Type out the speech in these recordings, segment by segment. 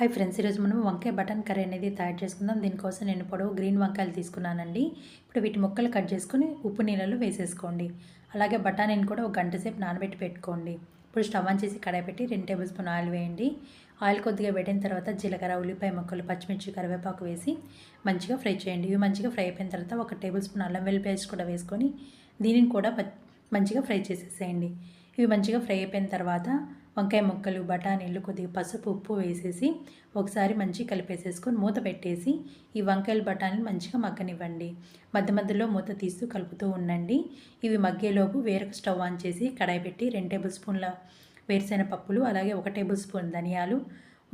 Hi friends ఈరోజు మనం వంకాయ బటన్ కర్రీ అనేది తయారు చేసుకుందాం. దీనికోసం నేను పొడవు గ్రీన్ వంకాయలు తీసుకున్నానండి. ఇప్పుడు వీటి ముక్కలు కట్ చేసుకుని ఉప్పు నీళ్ళలో వేసేసుకోండి. అలాగే బఠానీని కూడా ఒక గంట సేపు నానబెట్టి పెట్టుకోండి. ఇప్పుడు స్టవ్ ఆన్ చేసి కడాయి పెట్టి రెండు టేబుల్ స్పూన్ ఆయిల్ వేయండి. ఆయిల్ కొద్దిగా పెట్టిన తర్వాత జీలకర్ర ఉల్లిపాయ ముక్కలు పచ్చిమిర్చి కరివేపాకు వేసి మంచిగా ఫ్రై చేయండి. ఇవి మంచిగా ఫ్రై అయిపోయిన తర్వాత ఒక టేబుల్ స్పూన్ అల్లం వెల్లి పేస్ట్ కూడా వేసుకొని దీనిని కూడా మంచిగా ఫ్రై చేసేసేయండి. ఇవి మంచిగా ఫ్రై అయిపోయిన తర్వాత వంకాయ ముక్కలు బఠానీలు కొద్దిగా పసుపు ఉప్పు వేసేసి ఒకసారి మంచిగా కలిపేసేసుకొని మూత పెట్టేసి ఈ వంకాయలు బఠానీలు మంచిగా మగ్గనివ్వండి. మధ్య మధ్యలో మూత తీస్తూ కలుపుతూ ఉండండి. ఇవి మగ్గేలోపు వేరొక స్టవ్ ఆన్ చేసి కడాయి పెట్టి రెండు టేబుల్ స్పూన్ల వేరుశెనగ పప్పులు అలాగే ఒక టేబుల్ స్పూన్ ధనియాలు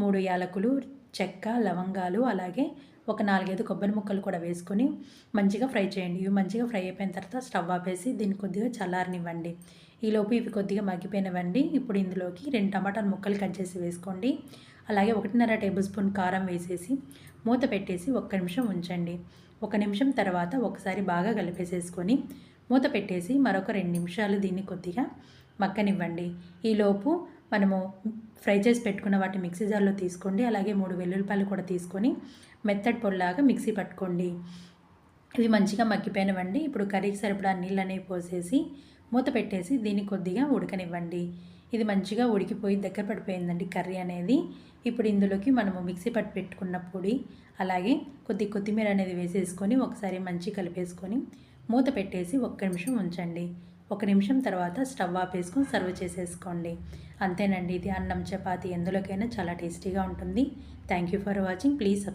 మూడు యాలకులు చెక్క లవంగాలు అలాగే ఒక నాలుగైదు కొబ్బరి ముక్కలు కూడా వేసుకొని మంచిగా ఫ్రై చేయండి. ఇవి మంచిగా ఫ్రై అయిపోయిన తర్వాత స్టవ్ ఆపేసి దీన్ని కొద్దిగా చల్లారనివ్వండి. ఈలోపు ఇవి కొద్దిగా మగ్గిపోయినవండి. ఇప్పుడు ఇందులోకి రెండు టమాటాలు ముక్కలు కట్ చేసి వేసుకోండి. అలాగే ఒకటిన్నర టేబుల్ స్పూన్ కారం వేసేసి మూత పెట్టేసి ఒక్క నిమిషం ఉంచండి. ఒక నిమిషం తర్వాత ఒకసారి బాగా కలిపేసేసుకొని మూత పెట్టేసి మరొక రెండు నిమిషాలు దీన్ని కొద్దిగా మక్కనివ్వండి ఈలోపు మనము ఫ్రై చేసి పెట్టుకున్న వాటిని మిక్సీ జార్లో తీసుకోండి. అలాగే మూడు వెల్లుల్లిపాయలు కూడా తీసుకొని మెత్తడి పొడిలాగా మిక్సీ పట్టుకోండి. ఇవి మంచిగా మగ్గిపోయినవండి. ఇప్పుడు కర్రీకి సరిపడా నీళ్ళు అనేవి పోసేసి మూత పెట్టేసి దీన్ని కొద్దిగా ఉడకనివ్వండి. ఇది మంచిగా ఉడికిపోయి దగ్గర పడిపోయిందండి కర్రీ అనేది. ఇప్పుడు ఇందులోకి మనము మిక్సీ పట్టి పెట్టుకున్న పొడి అలాగే కొద్ది కొత్తిమీర అనేది వేసేసుకొని ఒకసారి మంచి కలిపేసుకొని మూత పెట్టేసి ఒక్క నిమిషం ఉంచండి. ఒక నిమిషం తర్వాత స్టవ్ ఆపేసుకొని సర్వ్ చేసేసుకోండి. అంతేనండి ఇది అన్నం చపాతి. ఎందులోకైనా చాలా టేస్టీగా ఉంటుంది. Thank you for watching please subscribe